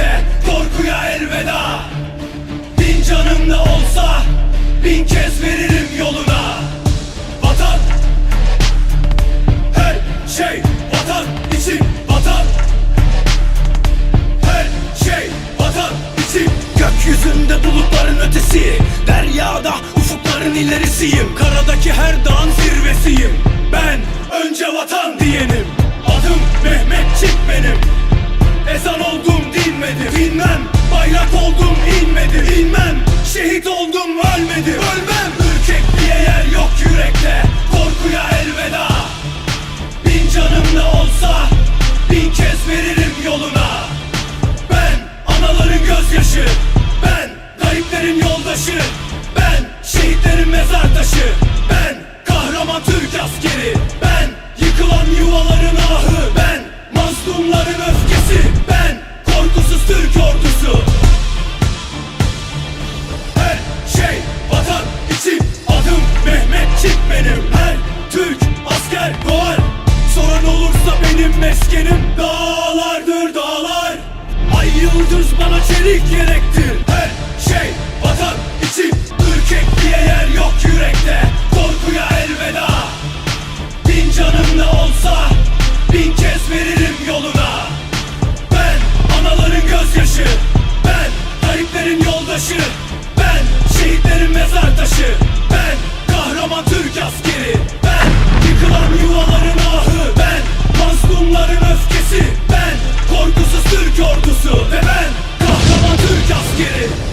de korkuya elveda. Bin canım da olsa bin kez veririm yoluna. Vatan Her şey vatan için vatan. Her şey vatan için. Gökyüzünde bulutların ötesi Deryada ufukların ilerisiyim. Karadaki her dağın zirvesiyim. Ben önce vatan diyenim. Adım Mehmetçik benim. Ezan oldum dinmedim Dinmem bayrak oldum inmedim İnmem. Şehit oldum ölmedim Ölmem. Ürkekliğe yer yok yürekte. Korkuya elveda. Bin canım ne olsa bin kez veririm yoluna. Ben anaların gözyaşı Ben gariplerin yoldaşı Ben şehitlerin mezar taşı Ben kahraman Türk askeri Ben yıkılan yuvaların ahı Ben mazlumların öfkesi benim. Her Türk asker doğar. Soran olursa benim meskenim Dağlardır dağlar. Ay yıldız bana çelik gerektir Her şey vatan için Ürkekliğe yer yok yürekte. Korkuya elveda. Bin canım ne olsa Bin kez veririm yoluna. Ben anaların gözyaşı Ben gariplerin yoldaşı Ben şehitlerin mezar taşı Türk ordusu Ve ben kahraman Türk askeri